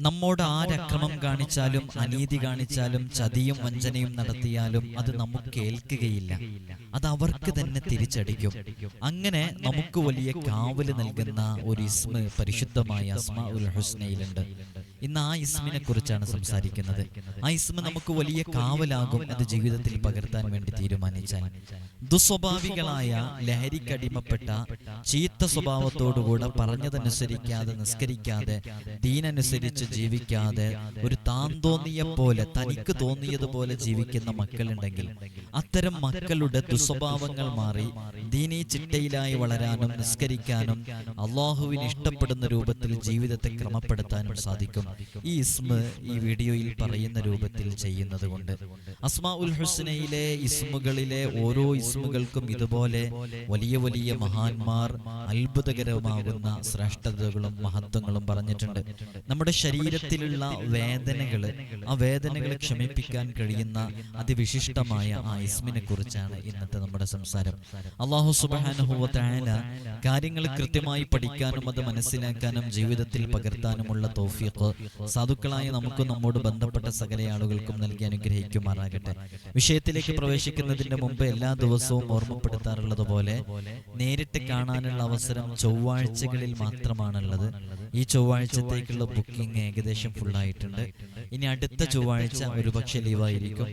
നമ്മോട് ആരക്രമം കാണിച്ചാലും അനീതി കാണിച്ചാലും ചതിയും വഞ്ചനയും നടത്തിയാലും അത് നമുക്ക് കേൾക്കുകയില്ല. അത് അവർക്ക് തന്നെ തിരിച്ചടിക്കും. അങ്ങനെ നമുക്ക് വലിയ കാവൽ നൽകുന്ന ഒരു ഇസ്മ പരിശുദ്ധമായ അസ്മ ഉൽ ഹുസ്നയിലുണ്ട്. ഇന്ന് ആ ഇസ്മിനെ കുറിച്ചാണ് സംസാരിക്കുന്നത്. ആ ഇസ്മ നമുക്ക് വലിയ കാവലാകും അത് ജീവിതത്തിൽ പകർത്താൻ വേണ്ടി തീരുമാനിച്ചാൽ. ദുസ്വഭാവികളായ ലഹരിക്കടിമപ്പെട്ട ചീത്ത സ്വഭാവത്തോടുകൂടെ പറഞ്ഞതനുസരിക്കാതെ നിസ്കരിക്കാതെ ദീനനുസരിച്ച് ജീവിക്കാതെ ഒരു താൻ തോന്നിയ പോലെ തനിക്ക് തോന്നിയതുപോലെ ജീവിക്കുന്ന മക്കളുണ്ടെങ്കിൽ അത്തരം മക്കളുടെ ദുസ്വഭാവങ്ങൾ മാറി ദീനീ ചിട്ടയിലായി വളരാനും നിസ്കരിക്കാനും അള്ളാഹുവിന് ഇഷ്ടപ്പെടുന്ന രൂപത്തിൽ ജീവിതത്തെ ക്രമപ്പെടുത്താനും സാധിക്കും. ഈ ഇസ്മ ഈ വീഡിയോയിൽ പറയുന്ന രൂപത്തിൽ ചെയ്യുന്നത് കൊണ്ട്. അസ്മാ ഉൽ ഹുസ്നയിലെ ഇസ്മുകളിലെ ഓരോ ഇസ്മുകൾക്കും ഇതുപോലെ വലിയ വലിയ മഹാന്മാർ അത്ഭുതകരമാകുന്ന ശ്രേഷ്ഠതകളും മഹത്വങ്ങളും പറഞ്ഞിട്ടുണ്ട്. നമ്മുടെ ശരീരത്തിലുള്ള വേദനകൾ ആ വേദനകളെ ക്ഷമിപ്പിക്കാൻ കഴിയുന്ന അതിവിശിഷ്ടമായ ആ ഇസ്മിനെ കുറിച്ചാണ് ഇന്നത്തെ നമ്മുടെ സംസാരം. അള്ളാഹു സുബാനുഭവത്തായ കാര്യങ്ങൾ കൃത്യമായി പഠിക്കാനും അത് മനസ്സിലാക്കാനും ജീവിതത്തിൽ പകർത്താനുമുള്ള തോഫിയക്ക് സാധുക്കളായ നമുക്കും നമ്മോട് ബന്ധപ്പെട്ട സകല ആളുകൾക്കും നൽകി അനുഗ്രഹിക്കുമാറാകട്ടെ. വിഷയത്തിലേക്ക് പ്രവേശിക്കുന്നതിന്റെ മുമ്പ് എല്ലാ ദിവസവും ഓർമ്മപ്പെടുത്താറുള്ളത് പോലെ നേരിട്ട് കാണാനുള്ള അവസരം ചൊവ്വാഴ്ചകളിൽ മാത്രമാണുള്ളത്. ഈ ചൊവ്വാഴ്ചത്തേക്കുള്ള ബുക്കിംഗ് ഏകദേശം ഫുള്ളായിട്ടുണ്ട് ഇനി അടുത്ത ചൊവ്വാഴ്ച ഒരുപക്ഷെ ലീവായിരിക്കും.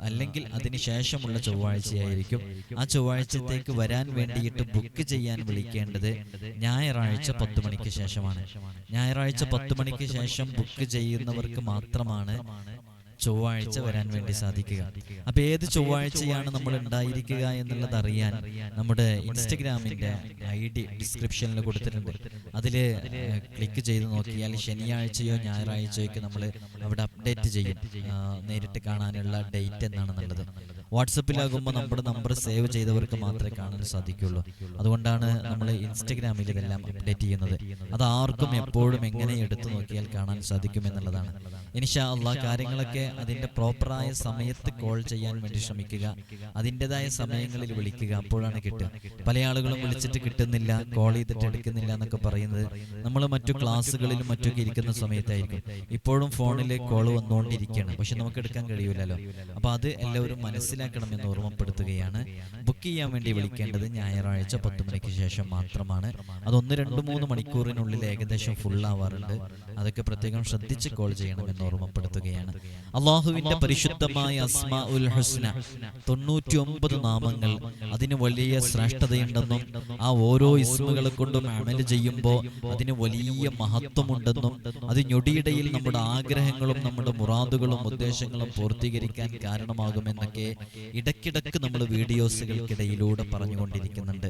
അല്ലെങ്കിൽ അതിന് ശേഷമുള്ള ചൊവ്വാഴ്ചയായിരിക്കും. ആ ചൊവ്വാഴ്ചത്തേക്ക് വരാൻ വേണ്ടിയിട്ട് ബുക്ക് ചെയ്യാൻ വിളിക്കേണ്ടത് ഞായറാഴ്ച പത്ത് മണിക്ക് ശേഷമാണ്. ഞായറാഴ്ച പത്ത് മണിക്ക് ശേഷം ബുക്ക് ചെയ്യുന്നവർക്ക് മാത്രമാണ് ചൊവ്വാഴ്ച വരാൻ വേണ്ടി സാധിക്കുക. അപ്പൊ ഏത് ചൊവ്വാഴ്ചയാണ് നമ്മൾ ഉണ്ടായിരിക്കുക എന്നുള്ളത് അറിയാൻ നമ്മുടെ ഇൻസ്റ്റഗ്രാമിന്റെ ഐ ഡി ഡിസ്ക്രിപ്ഷനിൽ കൊടുത്തിട്ടുണ്ട്. അതിൽ ക്ലിക്ക് ചെയ്ത് നോക്കിയാൽ ശനിയാഴ്ചയോ ഞായറാഴ്ചയോ ഒക്കെ നമ്മൾ അവിടെ അപ്ഡേറ്റ് ചെയ്യും. നേരിട്ട് കാണാനുള്ള ഡേറ്റ് എന്നാണെന്നുള്ളത് വാട്സപ്പിലാകുമ്പോൾ നമ്മുടെ നമ്പർ സേവ് ചെയ്തവർക്ക് മാത്രമേ കാണാൻ സാധിക്കുള്ളൂ. അതുകൊണ്ടാണ് നമ്മൾ ഇൻസ്റ്റഗ്രാമിൽ ഇതെല്ലാം അപ്ഡേറ്റ് ചെയ്യുന്നത്. അത് ആർക്കും എപ്പോഴും എങ്ങനെ എടുത്തു നോക്കിയാൽ കാണാൻ സാധിക്കും എന്നുള്ളതാണ്. ഇനിഷാ അള്ളാ കാര്യങ്ങളൊക്കെ അതിന്റെ പ്രോപ്പറായ സമയത്ത് കോൾ ചെയ്യാൻ വേണ്ടി ശ്രമിക്കുക. അതിന്റെതായ സമയങ്ങളിൽ വിളിക്കുക. അപ്പോഴാണ് കിട്ടുക. പല ആളുകളും വിളിച്ചിട്ട് കിട്ടുന്നില്ല. കോൾ ചെയ്തിട്ട് എടുക്കുന്നില്ല എന്നൊക്കെ പറയുന്നത് നമ്മൾ മറ്റു ക്ലാസ്സുകളിലും മറ്റൊക്കെ ഇരിക്കുന്ന സമയത്തായിരിക്കും. ഇപ്പോഴും ഫോണിൽ കോൾ വന്നുകൊണ്ടിരിക്കുകയാണ് പക്ഷെ നമുക്ക് എടുക്കാൻ കഴിയൂലല്ലോ അപ്പോൾ അത് എല്ലാവരും മനസ്സിലാക്കണം എന്ന് ഓർമ്മപ്പെടുത്തുകയാണ്. ബുക്ക് ചെയ്യാൻ വേണ്ടി വിളിക്കേണ്ടത് ഞായറാഴ്ച പത്ത് മണിക്ക് ശേഷം മാത്രമാണ്. അത് ഒന്ന് രണ്ട് മൂന്ന് മണിക്കൂറിനുള്ളിൽ ഏകദേശം ഫുൾ ആവാറുണ്ട്. അതൊക്കെ പ്രത്യേകം ശ്രദ്ധിച്ച് കോൾ ചെയ്യണം എന്ന് ഓർമ്മപ്പെടുത്തുകയാണ് അള്ളാഹുവിന്റെ പരിശുദ്ധമായ അസ്മാ ഉൽ ഹുസ്ന. തൊണ്ണൂറ്റി ഒമ്പത് നാമങ്ങൾ അതിന് വലിയ ശ്രേഷ്ഠതയുണ്ടെന്നും ആ ഓരോ ഇസ്മുകളെ കൊണ്ടും അമൽ ചെയ്യുമ്പോൾ അതിന് വലിയ മഹത്വമുണ്ടെന്നും അത് ഞൊടിയിടയിൽ നമ്മുടെ ആഗ്രഹങ്ങളും നമ്മുടെ മുറാദുകളും ഉദ്ദേശങ്ങളും പൂർത്തീകരിക്കാൻ കാരണമാകുമെന്നൊക്കെ ഇടയ്ക്കിടക്ക് നമ്മൾ വീഡിയോസുകൾക്കിടയിലൂടെ പറഞ്ഞുകൊണ്ടിരിക്കുന്നുണ്ട്.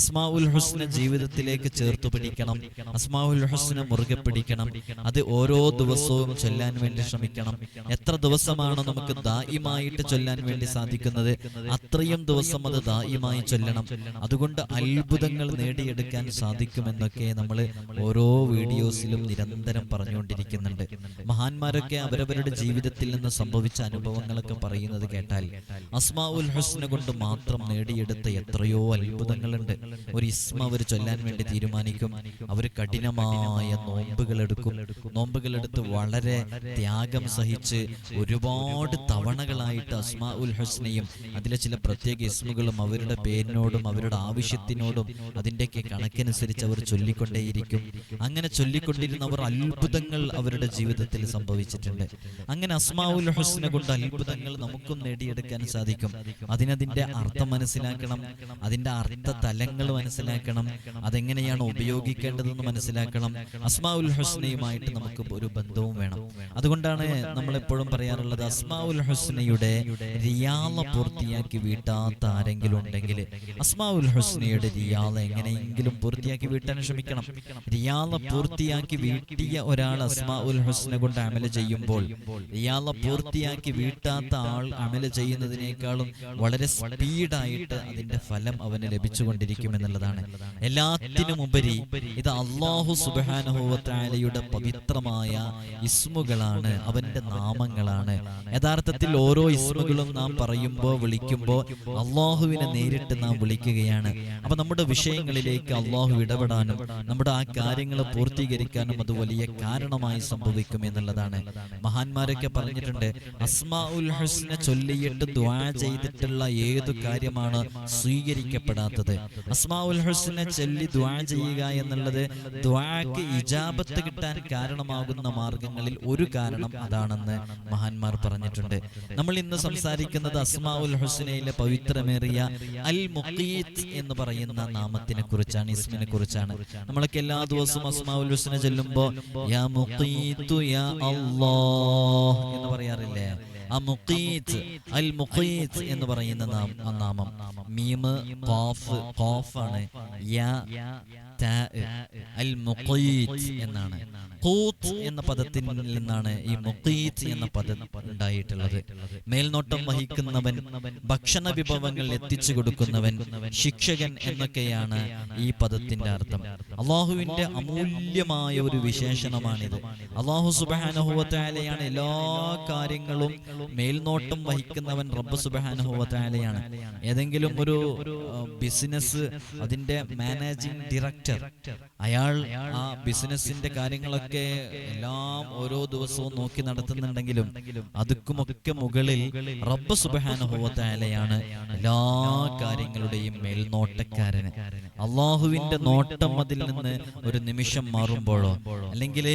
അസ്മാ ഉൽ ഹുസ്ന ജീവിതത്തിലേക്ക് ചേർത്ത് പിടിക്കണം. അസ്മാ ഉൽ ഹുസ്ന മുറുകെ പിടിക്കണം. അത് ഓരോ ദിവസവും ചൊല്ലാൻ വേണ്ടി ശ്രമിക്കണം. എത്ര ദിവസമാണ് നമുക്ക് ദായിമായിട്ട് ചൊല്ലാൻ വേണ്ടി സാധിക്കുന്നത്? അത്രയും ദിവസം അത് ദായിമായി ചൊല്ലണം. അതുകൊണ്ട് അത്ഭുതങ്ങൾ നേടിയെടുക്കാൻ സാധിക്കുമെന്നൊക്കെ നമ്മൾ ഓരോ വീഡിയോസിലും നിരന്തരം പറഞ്ഞുകൊണ്ടിരിക്കുന്നുണ്ട്. മഹാന്മാരൊക്കെ അവരവരുടെ ജീവിതത്തിൽ നിന്ന് സംഭവിച്ച അനുഭവങ്ങളൊക്കെ പറയുന്നത് കേട്ടാൽ അസ്മാ ഉൽ ഹുസ്ന കൊണ്ട് മാത്രം നേടിയെടുത്ത എത്രയോ അത്ഭുതങ്ങളുണ്ട്. ഒരു ഇസ്മ അവർ ചൊല്ലാൻ വേണ്ടി തീരുമാനിക്കും. അവർ കഠിനമായ നോമ്പുകൾ എടുക്കും നോമ്പുകൾ എടുത്ത് വളരെ ത്യാഗം സഹിച്ച് ഒരുപാട് തവണകളായിട്ട് അസ്മാ ഉൽ ഹസ്നയും അതിലെ ചില പ്രത്യേക ഇസ്മുകളും അവരുടെ പേരിനോടും അവരുടെ ആവശ്യത്തിനോടും അതിന്റെയൊക്കെ കണക്കനുസരിച്ച് അവർ ചൊല്ലിക്കൊണ്ടേയിരിക്കും. അങ്ങനെ ചൊല്ലിക്കൊണ്ടിരുന്നവർ അത്ഭുതങ്ങൾ അവരുടെ ജീവിതത്തിൽ സംഭവിച്ചിട്ടുണ്ട്. അങ്ങനെ അസ്മാ ഉൽ ഹസ്നെ കൊണ്ട് അത്ഭുതങ്ങൾ നമുക്കും നേടിയെടുക്കാൻ സാധിക്കും. അതിനതിന്റെ അർത്ഥം മനസ്സിലാക്കണം അതിന്റെ അർത്ഥ തലങ്ങൾ മനസ്സിലാക്കണം അതെങ്ങനെയാണ് ഉപയോഗിക്കേണ്ടതെന്ന് മനസ്സിലാക്കണം. അസ്മാ ഉൽ ഹസ്നയുമായിട്ട് നമുക്ക് ഒരു ബന്ധവും വേണം. അതുകൊണ്ടാണ് നമ്മൾ എപ്പോഴും പറയാറുള്ളത് അസ്മാ ഉൽ ഹുസ്നയുടെ റിയാള പൂർത്തിയാക്കി വീട്ടാത്ത ആരെങ്കിലും ഉണ്ടെങ്കിൽ അസ്മാ ഉൽ ഹുസ്നയുടെ റിയാള എങ്ങനെയെങ്കിലും പൂർത്തിയാക്കി വീട്ടാൻ ശ്രമിക്കണം. റിയാള പൂർത്തിയാക്കി വീട്ടിയ ഒരാൾ അസ്മാ ഉൽ ഹുസ്ന കൊണ്ട് അമല ചെയ്യുമ്പോൾ റിയാള പൂർത്തിയാക്കി വീട്ടാത്ത ആൾ അമല ചെയ്യുന്നത് ചെയ്യുന്നതിനേക്കാളും വളരെ സ്പീഡായിട്ട് അതിന്റെ ഫലം അവന് ലഭിച്ചുകൊണ്ടിരിക്കും എന്നുള്ളതാണ്. എല്ലാത്തിനും ഉപരി ഇത് അള്ളാഹു സുബാനുഭവത്താലയുടെ പവിത്രമായ ഇസ്മുകളാണ് അവന്റെ നാമങ്ങളാണ്. യഥാർത്ഥത്തിൽ ഓരോ ഇസ്മുകളും നാം പറയുമ്പോൾ വിളിക്കുമ്പോൾ അള്ളാഹുവിനെ നേരിട്ട് നാം വിളിക്കുകയാണ്. അപ്പൊ നമ്മുടെ വിഷയങ്ങളിലേക്ക് അള്ളാഹു ഇടപെടാനും നമ്മുടെ ആ കാര്യങ്ങൾ പൂർത്തീകരിക്കാനും അത് വലിയ കാരണമായി സംഭവിക്കും എന്നുള്ളതാണ്. മഹാന്മാരൊക്കെ പറഞ്ഞിട്ടുണ്ട് അസ്മാ ഉൽ ഹസ്നെ ചൊല്ലിയിട്ട് ദ്വാ ചെയ്തിട്ടുള്ള ഏതു കാര്യമാണ് സ്വീകരിക്കപ്പെടാത്തത്? അസ്മാ ഉൽ ഹസ്നെ ചൊല്ലി ദ്വാ ചെയ്യുക എന്നുള്ളത് ദ്വാക്ക് ഇജാബത്ത് കിട്ടാൻ കാരണമാകുന്ന മാർഗങ്ങളിൽ ഒരു കാരണം അതാണെന്ന് മഹാന്മാർ പറഞ്ഞിട്ടുണ്ട്. നമ്മൾ ഇന്ന് സംസാരിക്കുന്നത് അസ്മാ ഉൽ ഹുസ്നയിലെ പവിത്രമേറിയ അൽ മുഖീത്ത് എന്ന് പറയുന്ന നാമത്തിനെ കുറിച്ചാണ് ഇസ്മിനെ കുറിച്ചാണ്. നമ്മളൊക്കെ എല്ലാ ദിവസവും അസ്മാ ഉൽ ഹുസ്ന ചെല്ലുമ്പോ യാ മുഖീത്തു യാ അല്ലാഹ് എന്ന് പറയാറില്ലേ? അൽ മുഖീത്ത് എന്ന് പറയുന്ന നാമം. മീമ് ഖാഫ് ഖാഫാണ്. യാ അൽ മുഖീത്ത് എന്നാണ്. ഖൂത്ത് എന്ന പദത്തിൽ നിന്നാണ് ഈ മുഖീത്ത് എന്ന പദം ഉണ്ടായിട്ടുള്ളത്. മേൽനോട്ടം വഹിക്കുന്നവൻ ഭക്ഷണ വിഭവങ്ങൾ എത്തിച്ചു കൊടുക്കുന്നവൻ ശിക്ഷകൻ എന്നൊക്കെയാണ് ഈ പദത്തിന്റെ അർത്ഥം. അള്ളാഹുവിന്റെ അമൂല്യമായ ഒരു വിശേഷണമാണിത്. അള്ളാഹു സുബാനുഭവത്തായാലെയാണ് എല്ലാ കാര്യങ്ങളും മേൽനോട്ടം വഹിക്കുന്നവൻ റബ്ബ് സുബാനുഭവത്തായാലെയാണ് ഏതെങ്കിലും ഒരു ബിസിനസ് അതിന്റെ മാനേജിംഗ് ഡയറക്ടർ അയാൾ ആ ബിസിനസിന്റെ കാര്യങ്ങളൊക്കെ എല്ലാം ഓരോ ദിവസവും നോക്കി നടത്തുന്നുണ്ടെങ്കിലും അതുക്കുമൊക്കെ മുകളിൽ റബ്ബ് സുബാനുഭവത്തായാലെയാണ് എല്ലാ കാര്യങ്ങളുടെയും മേൽനോട്ടക്കാരന് അള്ളാഹുവിന്റെ നോട്ടം അതിൽ നിന്ന് ഒരു നിമിഷം മാറുമ്പോഴോ? അല്ലെങ്കിൽ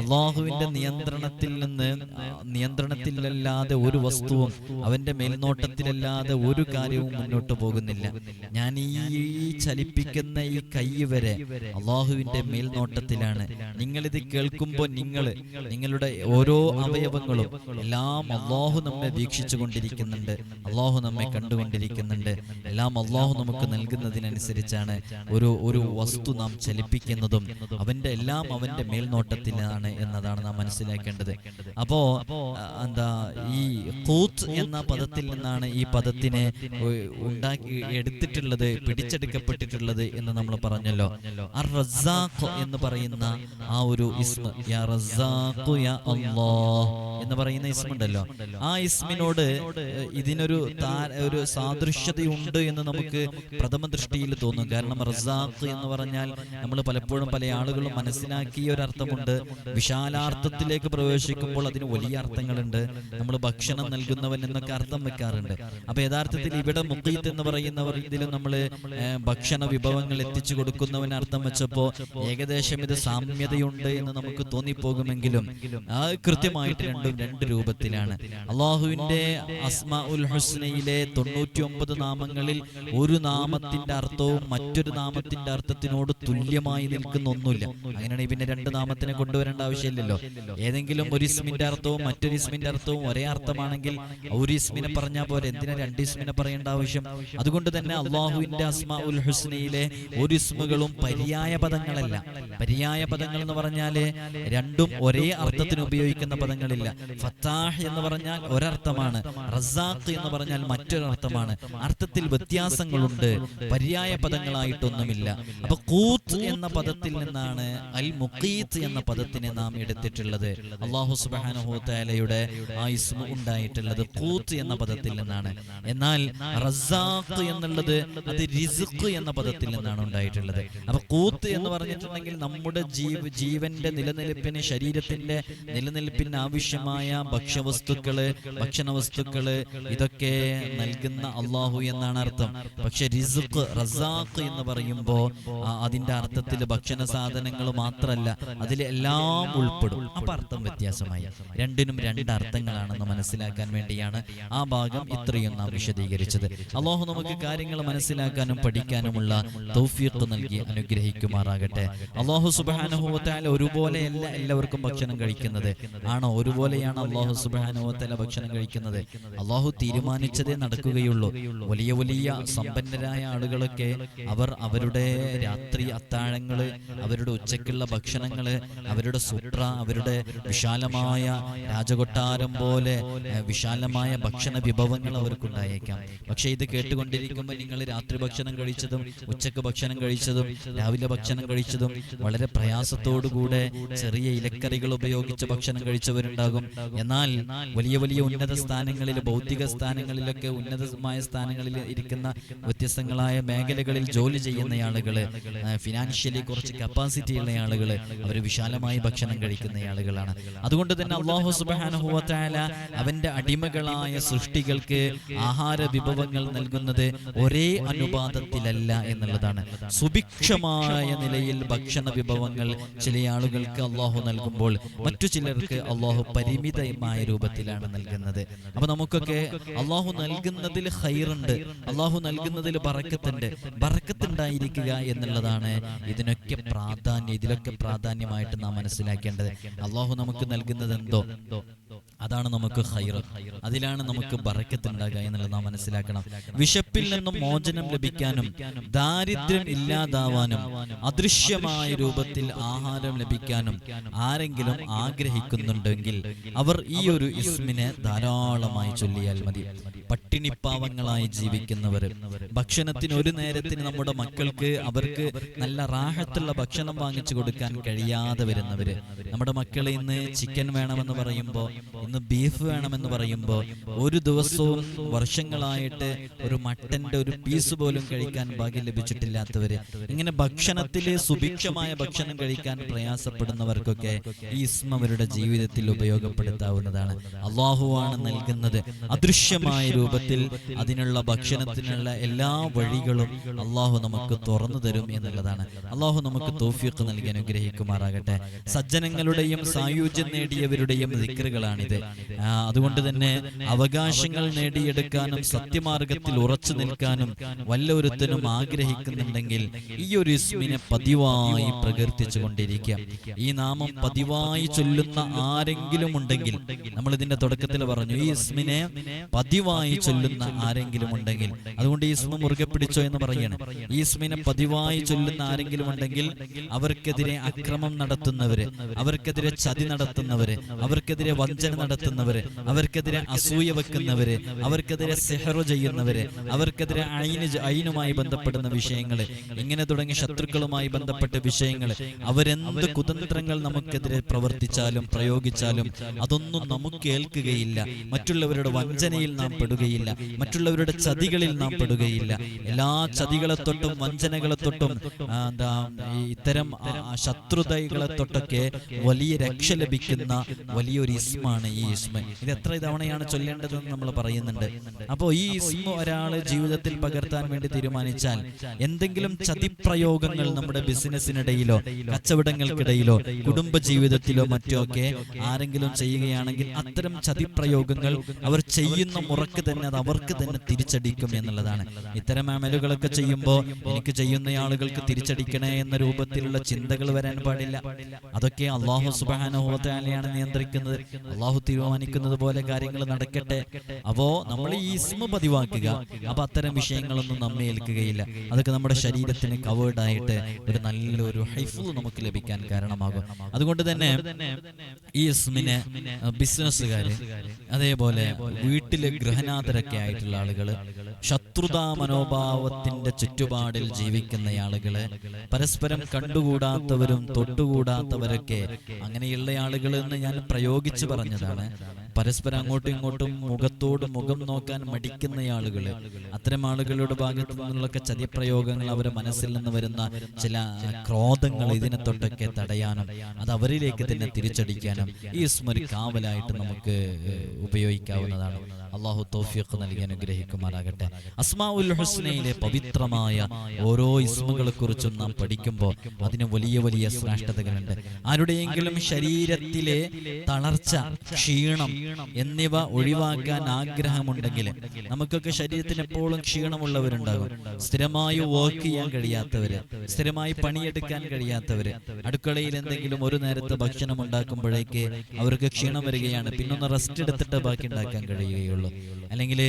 അള്ളാഹുവിന്റെ നിയന്ത്രണത്തിൽ നിന്ന് നിയന്ത്രണത്തിലല്ലാതെ ഒരു വസ്തുവും അവന്റെ മേൽനോട്ടത്തിലല്ലാതെ ഒരു കാര്യവും മുന്നോട്ട് പോകുന്നില്ല. ഞാൻ ഈ ചലിപ്പിക്കുന്ന ഈ കൈ വരെ അള്ളാഹുവിന്റെ മേൽനോട്ടത്തിലാണ്. നിങ്ങളിത് ഇത് കേൾക്കുമ്പോൾ നിങ്ങൾ നിങ്ങളുടെ ഓരോ അവയവങ്ങളും എല്ലാം അള്ളാഹു നമ്മെ വീക്ഷിച്ചു കൊണ്ടിരിക്കുന്നുണ്ട് അള്ളാഹു നമ്മെ കണ്ടുകൊണ്ടിരിക്കുന്നുണ്ട്. എല്ലാം അള്ളാഹു നമുക്ക് നൽകുന്നതിനനുസരിച്ചാണ് ഒരു ഒരു വസ്തു നാം ചലിപ്പിക്കുന്നതും അവന്റെ എല്ലാം അവന്റെ മേൽനോട്ടത്തിലാണ് എന്നതാണ് നാം മനസ്സിലാക്കേണ്ടത്. അപ്പോ എന്താ ഈ കൂത്ത് എന്ന പദത്തിൽ നിന്നാണ് ഈ പദത്തിനെ ഉണ്ടാക്കി എടുത്തിട്ടുള്ളത് പിടിച്ചെടുക്കപ്പെട്ടിട്ടുള്ളത് എന്ന് നമ്മൾ പറഞ്ഞല്ലോ. അർ റസാഖ് എന്ന് പറയുന്ന ആ ഒരു ഇസ്മ യാ റസാഖു യാ അല്ലാഹ് എന്ന് പറയുന്ന ഇസ്മുണ്ടല്ലോ. ആ ഇസ്മിനോട് ഇതിനൊരു ഒരു സാദൃശ്യതയുണ്ട് എന്ന് നമുക്ക് പ്രഥമ ദൃഷ്ടിയിൽ തോന്നും. കാരണം റസാഖ് എന്ന് പറഞ്ഞാൽ നമ്മൾ പലപ്പോഴും പല ആളുകളും മനസ്സിലാക്കിയ ഒരു അർത്ഥമുണ്ട്. വിശാലാർത്ഥത്തിലേക്ക് പ്രവേശിക്കുമ്പോൾ അതിന് വലിയ അർത്ഥങ്ങളുണ്ട്. നമ്മൾ ഭക്ഷണം നൽകുന്നവൻ എന്നൊക്കെ അർത്ഥം വെക്കാറുണ്ട്. അപ്പൊ യഥാർത്ഥത്തിൽ ഇവിടെ മുഖീത്ത് എന്ന് പറയുന്നവർ ഇതിലും നമ്മൾ ഭക്ഷണ വിഭവങ്ങൾ എത്തിച്ചു കൊടുക്കുന്നവൻ അർത്ഥം വെച്ചപ്പോ ഏകദേശം ഇത് സാമ്യതയുണ്ട് എന്ന് നമുക്ക് തോന്നിപ്പോകുമെങ്കിലും ആ കൃത്യമായിട്ട് രണ്ടും രണ്ട് രൂപത്തിലാണ്. അള്ളാഹുവിന്റെ അസ്മ ഉൽ ഹുസ്നയിലെ തൊണ്ണൂറ്റി ഒമ്പത് നാമങ്ങളിൽ ഒരു നാമത്തിന്റെ അർത്ഥവും മറ്റൊരു നാമത്തിന്റെ അർത്ഥത്തിനോട് തുല്യമായി നിൽക്കുന്ന ഒന്നുമില്ല അങ്ങനെയാണെങ്കിൽ പിന്നെ രണ്ട് നാമത്തിനെ കൊണ്ടുവരേണ്ട ആവശ്യമില്ലല്ലോ. ഏതെങ്കിലും ഒരു ഇസ്മിന്റെ അർത്ഥവും മറ്റൊരു ഇസ്മിന്റെ അർത്ഥവും ഒരേ അർത്ഥമാണെങ്കിൽ ഒരു ഇസ്മിനെ പറഞ്ഞാൽ പോലെ എന്തിനാ രണ്ട് ഇസ്മിനെ പറയേണ്ട ആവശ്യം? അതുകൊണ്ട് തന്നെ അള്ളാഹുവിന്റെ അസ്മ ഉൽ ഹുസ്നയിലെ ഒരു ഇസ്മുകളും പര്യായ പദങ്ങളല്ല. പര്യായ പദങ്ങൾ എന്ന് പറഞ്ഞാൽ രണ്ടും ഒരേ അർത്ഥത്തിന് ഉപയോഗിക്കുന്ന പദങ്ങളില്ല. ഫത്താഹ് എന്ന് പറഞ്ഞാൽ ഒരർത്ഥമാണ്. റസാഖ് എന്ന് പറഞ്ഞാൽ മറ്റൊരർത്ഥമാണ്. അർത്ഥത്തിൽ വ്യത്യാസങ്ങളുണ്ട്. പര്യായ പദങ്ങളായിട്ടൊന്നുമില്ല. അപ്പൊ കൂത്ത് എന്ന പദത്തിൽ നിന്നാണ് അൽ മുഖീത്ത് എന്ന പദത്തിനെ നാം എടുത്തിട്ടുള്ളത്. അള്ളാഹു സുബാനുഹൂത്തലയുടെ ആ ഇസ്മു ഉണ്ടായിട്ടുള്ളത് കൂത്ത് എന്ന പദത്തിൽ നിന്നാണ്. എന്നാൽ റസാഖ് എന്നുള്ളത് അത് റിസുഖ് എന്ന പദത്തിൽ നിന്നാണ് ഉണ്ടായിട്ടുള്ളത്. അപ്പൊ കൂത്ത് എന്ന് പറഞ്ഞിട്ടുണ്ടെങ്കിൽ നമ്മുടെ ജീവ ജീവന്റെ നിലനിൽപ്പിന് ശരീരത്തിന്റെ നിലനിൽപ്പിന് ആവശ്യമായ ഭക്ഷ്യവസ്തുക്കൾ ഭക്ഷണ വസ്തുക്കൾ ഇതൊക്കെ നൽകുന്ന അള്ളാഹു എന്നാണ് അർത്ഥം. പക്ഷെ റിസുഖ് റസാഖ് എന്ന് പറയുമ്പോ അതിന്റെ അർത്ഥത്തിൽ ഭക്ഷണ സാധനങ്ങൾ മാത്രമല്ല അതിലെല്ലാം ഉൾപ്പെടും. അപ്പൊ അർത്ഥം വ്യത്യാസമായി. രണ്ടിനും രണ്ട് അർത്ഥങ്ങളാണെന്ന് മനസ്സിലാക്കാൻ വേണ്ടിയാണ് ആ ഭാഗം ഇത്രയും നാം വിശദീകരിച്ചത്. അള്ളാഹു നമുക്ക് കാര്യങ്ങൾ മനസ്സിലാക്കാനും പഠിക്കാനുമുള്ള തൗഫീഖ് നൽകി അനുഗ്രഹിക്കുമാറാകട്ടെ. അള്ളാഹു സുബാനുഭവത്താൽ ഒരുപോലെയല്ല എല്ലാവർക്കും ഭക്ഷണം കഴിക്കുന്നത്. ആണോ? ഒരുപോലെയാണ് അള്ളാഹു സുബാനുവത്തല ഭക്ഷണം കഴിക്കുന്നത്? അള്ളാഹു തീരുമാനിച്ചതേ നടക്കുകയുള്ളൂ. വലിയ വലിയ സമ്പന്നരായ ആളുകളൊക്കെ അവർ അവരുടെ രാത്രി അത്താഴങ്ങൾ അവരുടെ ഉച്ചക്കുള്ള ഭക്ഷണങ്ങൾ അവരുടെ സുട്ര അവരുടെ വിശാലമായ രാജകൊട്ടാരം പോലെ വിശാലമായ ഭക്ഷണ വിഭവങ്ങൾ അവർക്കുണ്ടായേക്കാം. പക്ഷെ ഇത് കേട്ടുകൊണ്ടിരിക്കുമ്പോൾ നിങ്ങൾ രാത്രി ഭക്ഷണം കഴിച്ചതും ഉച്ചയ്ക്ക് ഭക്ഷണം കഴിച്ചതും രാവിലെ ഭക്ഷണം കഴിച്ചതും വളരെ പ്രയാസത്തോടുകൂടെ ചെറിയ ഇലക്കറികൾ ഉപയോഗിച്ച് ഭക്ഷണം കഴിച്ചവരുണ്ടാകും. എന്നാൽ വലിയ വലിയ ഉന്നത സ്ഥാനങ്ങളിൽ ഭൗതിക സ്ഥാനങ്ങളിലൊക്കെ ഉന്നതമായ സ്ഥാനങ്ങളിൽ ഇരിക്കുന്ന വ്യത്യസ്തങ്ങളായ മേഖലകളിൽ ജോലി ചെയ്യുന്ന ആളുകൾ ഫിനാൻഷ്യലി കുറച്ച് കപ്പാസിറ്റി ഉള്ള ആളുകൾ അവർ വിശാലമായി ഭക്ഷണം കഴിക്കുന്ന ആളുകളാണ്. അതുകൊണ്ട് തന്നെ അള്ളാഹു സുബാനുഭവത്തായ അവന്റെ അടിമകളായ സൃഷ്ടികൾക്ക് ആഹാര വിഭവങ്ങൾ നൽകുന്നത് ഒരേ അനുപാതത്തിലല്ല എന്നുള്ളതാണ്. സുഭിക്ഷമായ നിലയിൽ ഭക്ഷണ വിഭവങ്ങൾ ചില ആളുകൾക്ക് അള്ളാഹു നൽകുമ്പോൾ മറ്റു ചിലർക്ക് അള്ളാഹു പരിമിതമായ രൂപത്തിലാണ് നൽകുന്നത്. അപ്പൊ നമുക്കൊക്കെ അള്ളാഹു നൽകുന്നതിൽ ഹൈറുണ്ട് അള്ളാഹു നൽകുന്നതിൽ ബറക്കത്തുണ്ട്. ബറക്കത്തുണ്ടായിരിക്കുക എന്നുള്ളതാണ് ഇതിനൊക്കെ പ്രാധാന്യം ഇതിലൊക്കെ പ്രാധാന്യമായിട്ട് നാം മനസ്സിലാക്കേണ്ടത്. അള്ളാഹു നമുക്ക് നൽകുന്നത് എന്തോ അതാണ് നമുക്ക് ഹൈറ് അതിലാണ് നമുക്ക് ബറക്കത്തുണ്ടാകുക എന്നുള്ളത് നാം മനസ്സിലാക്കണം. വിശപ്പിൽ നിന്നും മോചനം ലഭിക്കാനും ദാരിദ്ര്യം ഇല്ലാതാവാനും അദൃശ്യമായ രൂപത്തിൽ ആഹാരം ലഭിക്കാനും ആരെങ്കിലും ആഗ്രഹിക്കുന്നുണ്ടെങ്കിൽ അവർ ഈ ഒരു ഇസ്മിനെ ധാരാളമായി ചൊല്ലിയാൽ മതി. പട്ടിണിപ്പാവങ്ങളായി ജീവിക്കുന്നവർ ഭക്ഷണത്തിന് ഒരു നേരത്തിന് നമ്മുടെ മക്കൾക്ക് അവർക്ക് നല്ല റാഹത്തുള്ള ഭക്ഷണം വാങ്ങിച്ചു കൊടുക്കാൻ കഴിയാതെ വരുന്നവര്. നമ്മുടെ മക്കളെ ഇന്ന് ചിക്കൻ വേണമെന്ന് പറയുമ്പോൾ ഇന്ന് ബീഫ് വേണമെന്ന് പറയുമ്പോൾ ഒരു ദിവസവും വർഷങ്ങളായിട്ട് ഒരു മട്ടന്റെ ഒരു പീസ് പോലും കഴിക്കാൻ ഭാഗ്യം ലഭിച്ചിട്ടില്ലാത്തവര് ഇങ്ങനെ ഭക്ഷണത്തിൽ സുഭിക്ഷമായ ഭക്ഷണം കഴിക്കാൻ പ്രയാസപ്പെടുന്നവർക്കൊക്കെ ഈ ഇസ്മ അവരുടെ ജീവിതത്തിൽ ഉപയോഗപ്പെടുത്താവുന്നതാണ്. അള്ളാഹുവാണ് നൽകുന്നത്. അദൃശ്യമായ രൂപത്തിൽ അതിനുള്ള ഭക്ഷണത്തിനുള്ള എല്ലാ വഴികളും അള്ളാഹു നമുക്ക് തുറന്നു തരും എന്നുള്ളതാണ്. അള്ളാഹു നമുക്ക് തോഫിയൊക്കെ നൽകി അനുഗ്രഹിക്കുമാറാകട്ടെ. സജ്ജനങ്ങളുടെയും സായുജ്യം നേടിയവരുടെയും ദിക്കറുകളാണിത് ആ, അതുകൊണ്ട് തന്നെ അവകാശങ്ങൾ നേടിയെടുക്കാനും സത്യമാർഗത്തിൽ ഉറച്ചു നിൽക്കാനും വല്ലൊരുത്തനും ആഗ്രഹിക്കുന്നുണ്ടെങ്കിൽ ഈ ഒരു ഇസ്മിനെ പതിവായി പ്രകീർത്തിച്ചു കൊണ്ടിരിക്കാം. ഈ നാമം പതിവായി ചൊല്ലുന്ന ആരെങ്കിലും ഉണ്ടെങ്കിൽ നമ്മൾ ഇതിന്റെ തുടക്കത്തിൽ പറഞ്ഞു ഈ ഇസ്മിനെ പതിവായി ചൊല്ലുന്ന ആരെങ്കിലും ഉണ്ടെങ്കിൽ. അതുകൊണ്ട് ഈ ഇസ്മ മുറുകെ പിടിച്ചോ എന്ന് പറയണം. ഈ ഇസ്മിനെ പതിവായി ചൊല്ലുന്ന ആരെങ്കിലും ഉണ്ടെങ്കിൽ അവർക്കെതിരെ അക്രമം നടത്തുന്നവര് അവർക്കെതിരെ ചതി നടത്തുന്നവര് അവർക്കെതിരെ വഞ്ചന നടത്തുന്നവര് അവർക്കെതിരെ അസൂയ വെക്കുന്നവര് അവർക്കെതിരെ സെഹറു ചെയ്യുന്നവര് അവർക്കെതിരെ അയിന് അയിനുമായി ബന്ധപ്പെടുന്ന വിഷയങ്ങൾ ഇങ്ങനെ തുടങ്ങിയ ശത്രുക്കളുമായി ബന്ധപ്പെട്ട വിഷയങ്ങൾ അവരെന്ത് കുതന്ത്രങ്ങൾ നമുക്കെതിരെ പ്രവർത്തിച്ചാലും പ്രയോഗിച്ചാലും അതൊന്നും നമുക്ക് ഏൽക്കുകയില്ല മറ്റുള്ളവരുടെ വഞ്ചനയിൽ നാം പെടുകയില്ല. മറ്റുള്ളവരുടെ ചതികളിൽ നാം പെടുകയില്ല. എല്ലാ ചതികളെ തൊട്ടും വഞ്ചനകളെ തൊട്ടും എന്താ ഇത്തരം ശത്രുതകളെ തൊട്ടൊക്കെ വലിയ രക്ഷ ലഭിക്കുന്ന വലിയൊരു ഇസ്മാണ് ഈ ഇസ്മ. ഇത് എത്ര തവണയാണ് ചൊല്ലേണ്ടതെന്ന് നമ്മൾ പറയുന്നുണ്ട്. അപ്പോൾ ഈ ഇസ്മ ഒരാൾ ജീവിതത്തിൽ പകർത്താൻ വേണ്ടി തീരുമാനിച്ചാൽ എന്തെങ്കിലും ചതിപ്രയോഗങ്ങൾ നമ്മുടെ ബിസിനസ്സിനിടയിലോ കച്ചവടങ്ങൾക്കിടയിലോ കുടുംബ ജീവിതത്തിലോ മറ്റോ ഒക്കെ ആരെങ്കിലും ചെയ്യുകയാണെങ്കിൽ അത്തരം ചതിപ്രയോഗങ്ങൾ അവർ ചെയ്യുന്ന മുറക്ക് തന്നെ അത് അവർക്ക് തന്നെ തിരിച്ചടിക്കും എന്നുള്ളതാണ്. ഇത്തരം അമലുകളൊക്കെ ചെയ്യുമ്പോൾ എനിക്ക് ചെയ്യുന്ന ആളുകൾക്ക് തിരിച്ചടിക്കണേ എന്ന രൂപത്തിലുള്ള ചിന്തകൾ വരാൻ പാടില്ല. അതൊക്കെ അള്ളാഹു സുബാനുഭവത്താലെയാണ് നിയന്ത്രിക്കുന്നത്. അള്ളാഹു തീരുമാനിക്കുന്നത് പോലെ കാര്യങ്ങൾ നടക്കട്ടെ. അപ്പോ നമ്മൾ ഈ ഇസ്മ പതിവാക്കുക. അപ്പൊ അത്തരം വിഷയങ്ങളൊന്നും നമ്മെ ഏൽക്കുകയില്ല. അതൊക്കെ നമ്മുടെ ശരീരത്തിന് കവേർഡ് ആയിട്ട് ഒരു നല്ലൊരു ഹൈഫു നമുക്ക് ലഭിക്കാൻ കാരണമാകും. അതുകൊണ്ട് തന്നെ ഈ ഇസ്മിനെ ബിസിനസ്സുകാര് അതേപോലെ വീട്ടിലെ ഗ്രഹനാഥരൊക്കെ ആയിട്ടുള്ള ആളുകൾ ശത്രുതാ മനോഭാവത്തിന്റെ ചുറ്റുപാടിൽ ജീവിക്കുന്ന ആളുകൾ പരസ്പരം കണ്ടുകൂടാത്തവരും തൊട്ടുകൂടാത്തവരൊക്കെ അങ്ങനെയുള്ള ആളുകൾ എന്ന് ഞാൻ പ്രയോഗിച്ചു പറഞ്ഞതാണ്. പരസ്പരം അങ്ങോട്ടും ഇങ്ങോട്ടും മുഖത്തോട് മുഖം നോക്കാൻ മടിക്കുന്ന ആളുകൾ അത്തരം ആളുകളുടെ ഭാഗത്തു നിന്നുള്ളൊക്കെ ചതിപ്രയോഗങ്ങൾ അവരുടെ മനസ്സിൽ നിന്ന് വരുന്ന ചില ക്രോധങ്ങൾ ഇതിനെ തൊട്ടൊക്കെ തടയാനും അത് അവരിലേക്ക് തന്നെ തിരിച്ചടിക്കാനും ഈ സ്മരി കാവലായിട്ട് നമുക്ക് ഉപയോഗിക്കാവുന്നതാണ്. അള്ളാഹു തോഫിയൊക്കെ നൽകി അനുഗ്രഹിക്കുമാറാകട്ടെ. അസ്മാഉൽ ഹുസ്നയിലെ പവിത്രമായ ഓരോ ഇസ്മുകളെ കുറിച്ചും നാം പഠിക്കുമ്പോൾ അതിന് വലിയ വലിയ ശ്രേഷ്ഠതകളുണ്ട് ആരുടെയെങ്കിലും ശരീരത്തിലെ തളർച്ച ക്ഷീണം എന്നിവ ഒഴിവാക്കാൻ ആഗ്രഹമുണ്ടെങ്കിൽ നമുക്കൊക്കെ ശരീരത്തിന് എപ്പോഴും ക്ഷീണമുള്ളവരുണ്ടാകും. സ്ഥിരമായി വർക്ക് ചെയ്യാൻ കഴിയാത്തവര് സ്ഥിരമായി പണിയെടുക്കാൻ കഴിയാത്തവര് അടുക്കളയിൽ എന്തെങ്കിലും ഒരു നേരത്തെ ഭക്ഷണം ഉണ്ടാക്കുമ്പോഴേക്ക് അവർക്ക് ക്ഷീണം വരികയാണ്. പിന്നൊന്ന് റെസ്റ്റ് എടുത്തിട്ട് ബാക്കി ഉണ്ടാക്കാൻ കഴിയുകയുള്ളൂ. അല്ലെങ്കിൽ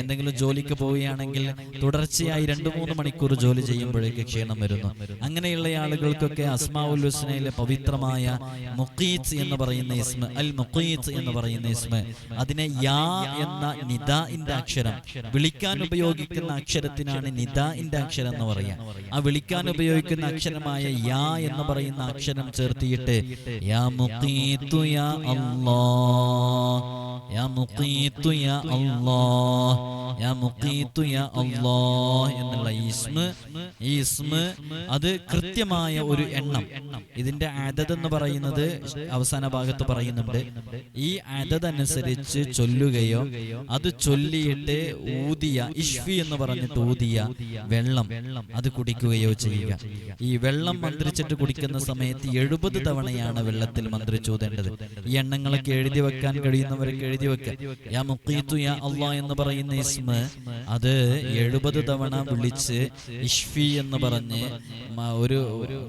എന്തെങ്കിലും ജോലിക്ക് പോവുകയാണെങ്കിൽ തുടർച്ചയായി രണ്ടു മൂന്ന് മണിക്കൂർ ജോലി ചെയ്യുമ്പോഴേക്ക് ക്ഷീണം വരുന്നു. അങ്ങനെയുള്ള ആളുകൾക്കൊക്കെ അസ്മാഉൽ ഹുസ്നയിലെ പവിത്രമായ മുഖീത്ത് എന്ന് പറയുന്ന ഇസ്മ അൽ മുഖീത്ത് എന്ന് പറയുന്ന ഇസ്മ അതിനെ യാ എന്ന നിദാഇന്റെ അക്ഷരം. വിളിക്കാൻ ഉപയോഗിക്കുന്ന അക്ഷരത്തിനാണ് നിദാഇന്റെ അക്ഷരം എന്ന് പറയാം ആ വിളിക്കാൻ ഉപയോഗിക്കുന്ന അക്ഷരമായ യാ എന്ന് പറയുന്ന അക്ഷരം ചേർത്തിയിട്ട് യാ മുഖീത്തു യാ യാ മുഖീത്തു യാ യാ മുഖീത്തു യാ അല്ലാഹ് എന്നുള്ള ഈ ഇസ്മ ഈ ഇസ്മ അത് കൃത്യമായ ഒരു എണ്ണം. ഇതിന്റെ അതത് എന്ന് പറയുന്നത് അവസാന ഭാഗത്ത് പറയുന്നുണ്ട്. ഈ അതത് അനുസരിച്ച് ചൊല്ലുകയോ അത് ചൊല്ലിയിട്ട് ഊതിയ ഇഷ്ഫി എന്ന് പറഞ്ഞിട്ട് ഊതിയ വെള്ളം അത് കുടിക്കുകയോ ചെയ്യുക. ഈ വെള്ളം മന്ത്രിച്ചിട്ട് കുടിക്കുന്ന സമയത്ത് എഴുപത് തവണയാണ് വെള്ളത്തിൽ മന്ത്രിച്ചൂതേണ്ടത്. ഈ എണ്ണങ്ങളൊക്കെ എഴുതി വെക്കാൻ കഴിയുന്നവരൊക്കെ എഴുതി വെക്കുക യാ യാ അള്ളാ എന്ന് പറയുന്ന ഇസ്മ അത് എഴുപത് തവണ വിളിച്ച് ഇഷ്ഫി എന്ന് പറഞ്ഞ് ഒരു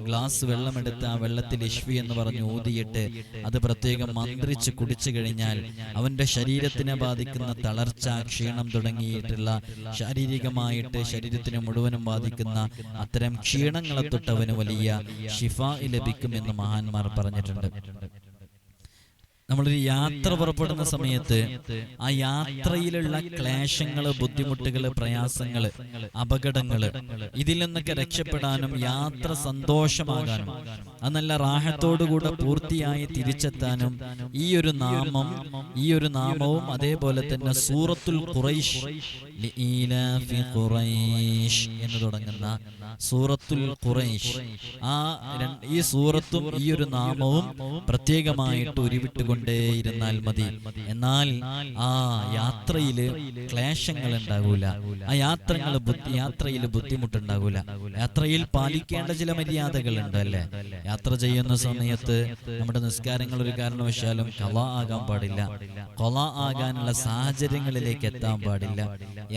ഗ്ലാസ് വെള്ളം വെള്ളമെടുത്ത് ആ വെള്ളത്തിൽ ഇഷ്ഫി എന്ന് പറഞ്ഞ് ഊതിയിട്ട് അത് പ്രത്യേകം മന്ത്രിച്ച് കുടിച്ചു കഴിഞ്ഞാൽ അവന്റെ ശരീരത്തിനെ ബാധിക്കുന്ന തളർച്ച ക്ഷീണം തുടങ്ങിയിട്ടുള്ള ശാരീരികമായിട്ട് ശരീരത്തിന് മുഴുവനും ബാധിക്കുന്ന അത്തരം ക്ഷീണങ്ങളെ തൊട്ടവന് വലിയ ഷിഫ ലഭിക്കുമെന്ന് മഹാന്മാർ പറഞ്ഞിട്ടുണ്ട്. നമ്മളൊരു യാത്ര പുറപ്പെടുന്ന സമയത്ത് ആ യാത്രയിലുള്ള ക്ലേശങ്ങൾ ബുദ്ധിമുട്ടുകൾ പ്രയാസങ്ങൾ അപകടങ്ങൾ ഇതിൽ നിന്നൊക്കെ രക്ഷപ്പെടാനും യാത്ര സന്തോഷമാകാനും അത് നല്ല റാഹത്തോടുകൂടെ പൂർത്തിയായി തിരിച്ചെത്താനും ഈ ഒരു നാമം ഈ ഒരു നാമവും അതേപോലെ തന്നെ സൂറത്തുൽ ഖുറൈഷ് എന്ന് തുടങ്ങുന്ന സൂറത്തുൽ ഖുറൈഷ് ആ ഈ സൂറത്തും ഈ ഒരു നാമവും പ്രത്യേകമായിട്ട് ഉരുവിട്ടുകൊണ്ടേയിരുന്നാൽ മതി. എന്നാൽ ആ യാത്രയിൽ ക്ലേശങ്ങൾ ഉണ്ടാകൂല ആ യാത്രകൾ യാത്രയിൽ ബുദ്ധിമുട്ടുണ്ടാകൂല. യാത്രയിൽ പാലിക്കേണ്ട ചില മര്യാദകൾ ഉണ്ട് അല്ലേ യാത്ര ചെയ്യുന്ന സമയത്ത് നമ്മുടെ നിസ്കാരങ്ങൾ ഒരു കാരണവശാലും കല ആകാൻ പാടില്ല. കൊല ആകാനുള്ള സാഹചര്യങ്ങളിലേക്ക് എത്താൻ പാടില്ല.